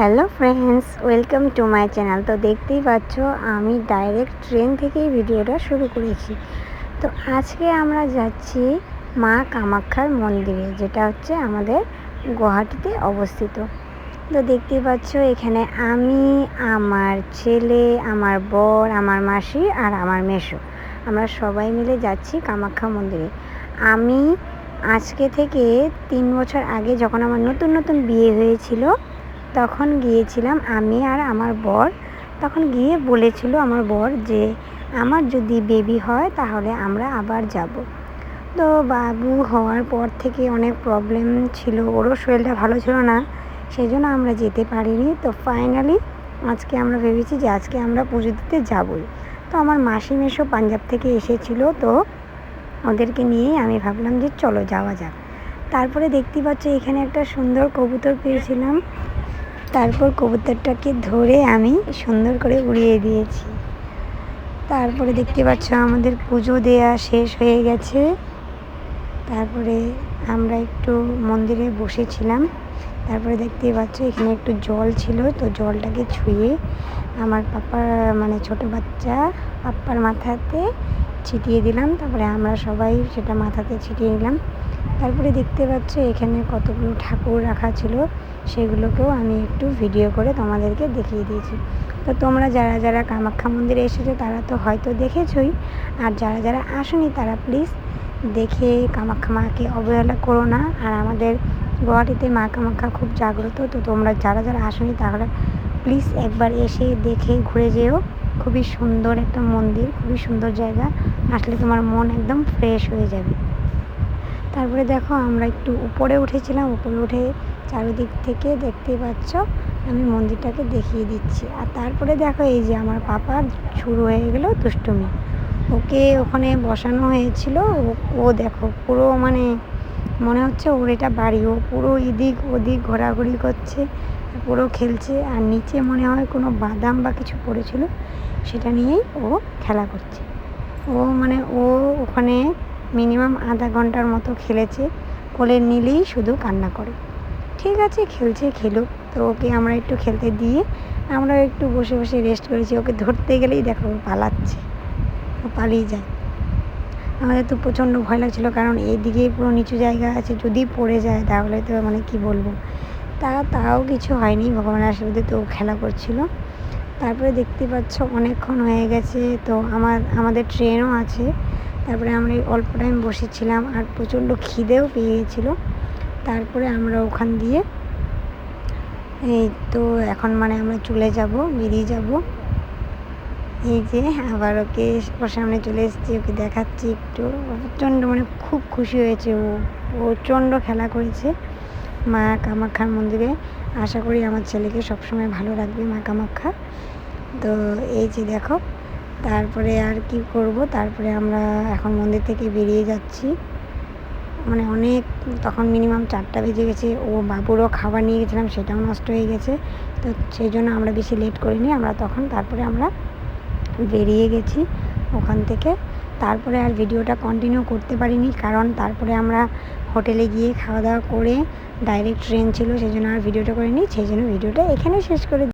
Hello friends welcome to my channel তো দেখতেই পাচ্ছ, আমি ডাইরেক্ট ট্রেন থেকেই ভিডিওটা শুরু করেছি। তো আজকে আমরা যাচ্ছি মা কামাক্ষার মন্দিরে, যেটা হচ্ছে আমাদের গুয়াহাটিতে অবস্থিত। তো দেখতেই পাচ্ছ, এখানে আমি, আমার ছেলে, আমার বর, আমার মাসি আর আমার মেশো আমরা সবাই মিলে যাচ্ছি কামাখ্যা মন্দিরে। আমি আজকে থেকে তিন বছর আগে যখন আমার নতুন নতুন বিয়ে হয়েছিল তখন গিয়েছিলাম আমি আর আমার বর। তখন গিয়ে বলেছিল আমার বর যে, আমার যদি বেবি হয় তাহলে আমরা আবার যাব। তো বাবু হওয়ার পর থেকে অনেক প্রবলেম ছিল, ওরও শরীরটা ভালো ছিল না সেই জন্য আমরা যেতে পারিনি। তো ফাইনালি আজকে আমরা ভেবেছি যে, আজকে আমরা পুজো দিতে যাবই। তো আমার মাসি মেশো পাঞ্জাব থেকে এসেছিল, তো ওদেরকে নিয়েই আমি ভাবলাম যে, চলো যাওয়া যাক। তারপরে দেখতে পাচ্ছ এখানে একটা সুন্দর কবুতর পেয়েছিলাম। তারপর কবুতরটাকে ধরে আমি সুন্দর করে উড়িয়ে দিয়েছি। তারপরে দেখতে পাচ্ছ আমাদের পুজো দেয়া শেষ হয়ে গেছে। তারপরে আমরা একটু মন্দিরে বসেছিলাম। তারপরে দেখতে পাচ্ছ এখানে একটু জল ছিল, তো জলটাকে ছুঁয়ে আমার পাপার মানে ছোট বাচ্চা পাপ্পার মাথাতে ছিটিয়ে দিলাম। তারপরে আমরা সবাই সেটা মাথাতে ছিটিয়ে নিলাম। তারপরে দেখতে পাচ্ছ এখানে কতগুলো ঠাকুর রাখা ছিল, সেগুলোকেও আমি একটু ভিডিও করে তোমাদেরকে দেখিয়ে দিয়েছি। তো তোমরা যারা যারা কামাখ্যা মন্দিরে এসেছ তারা তো হয়তো দেখেছই, আর যারা যারা আসনি তারা প্লিজ দেখে কামাখ্যা মাকে অবহেলা করো না। আর আমাদের গুয়াহাটিতে মা কামাখ্যা খুব জাগ্রত, তো তোমরা যারা যারা আসনি তাহলে প্লিজ একবার এসে দেখে ঘুরে যেও। খুবই সুন্দর একটা মন্দির, খুবই সুন্দর জায়গা, আসলে তোমার মন একদম ফ্রেশ হয়ে যাবে। তারপরে দেখো আমরা একটু উপরে উঠেছিলাম, উপরে উঠে চারিদিক থেকে দেখতে পাচ্ছ, আমি মন্দিরটাকে দেখিয়ে দিচ্ছি। আর তারপরে দেখো এই যে আমার পাপার শুরু হয়ে গেল দুষ্টুমি। ওকে ওখানে বসানো হয়েছিল ও দেখো পুরো মানে মনে হচ্ছে ওর এটা বাড়ি, ও পুরো এদিক ওদিক ঘোরাঘুরি করছে, পুরো খেলছে, আর নিচে মনে হয় কোনো বাদাম বা কিছু পড়েছিল, সেটা নিয়েই ও খেলা করছে। ও মানে ও ওখানে মিনিমাম আধা ঘণ্টার মতো খেলেছে। কোলে নিলেই শুধু কান্না করে। ঠিক আছে, খেলছে খেলুক তো ওকে আমরা একটু খেলতে দিয়ে আমরা একটু বসে বসে রেস্ট করেছি। ওকে ধরতে গেলেই দেখো পালাচ্ছে। ও পালিয়ে যায়। আমাদের তো প্রচণ্ড ভয় লাগছিল কারণ এইদিকে পুরো নিচু জায়গা আছে। যদি পড়ে যায় তাহলে তো মানে কি বলব? তা, তাও কিছু হয়নি। ভগবানের আশীর্বাদে তো খেলা করছিল। তারপরে দেখতে পাচ্ছ অনেকক্ষণ হয়ে গেছে। তো আমার, আমাদের ট্রেনও আছে। তারপরে আমরা অল্প টাইম বসেছিলাম আর প্রচণ্ড খিদেও পেয়ে গেছিল তারপরে আমরা ওখান দিয়ে এই তো এখন মানে আমরা চলে যাব, বেরিয়ে যাব। এই যে আবার ওকে ওর সামনে চলে এসেছি, ওকে দেখাচ্ছি একটু। প্রচণ্ড মানে খুব খুশি হয়েছে ও প্রচণ্ড খেলা করেছে মা কামাখ্যার মন্দিরে। আশা করি আমার ছেলেকে সবসময় ভালো রাখবে মা কামাখ্যা। তো এই যে দেখো তারপরে আর কি করব? তারপরে আমরা এখন মন্দির থেকে বেরিয়ে যাচ্ছি। মানে অনেক, তখন মিনিমাম চারটা বেজে গেছে। ও বাবুরও খাবার নিয়ে গেছিলাম, সেটাও নষ্ট হয়ে গেছে। তো সেই জন্য আমরা বেশি লেট করিনি। আমরা তখন, তারপরে আমরা বেরিয়ে গেছি ওখান থেকে। তারপরে আর ভিডিওটা কন্টিনিউ করতে পারিনি, কারণ তারপরে আমরা হোটেলে গিয়ে খাওয়া দাওয়া করে ডাইরেক্ট ট্রেন ছিল, সেই জন্য আর ভিডিওটা করিনি। সেই জন্য ভিডিওটা এখানেই শেষ করে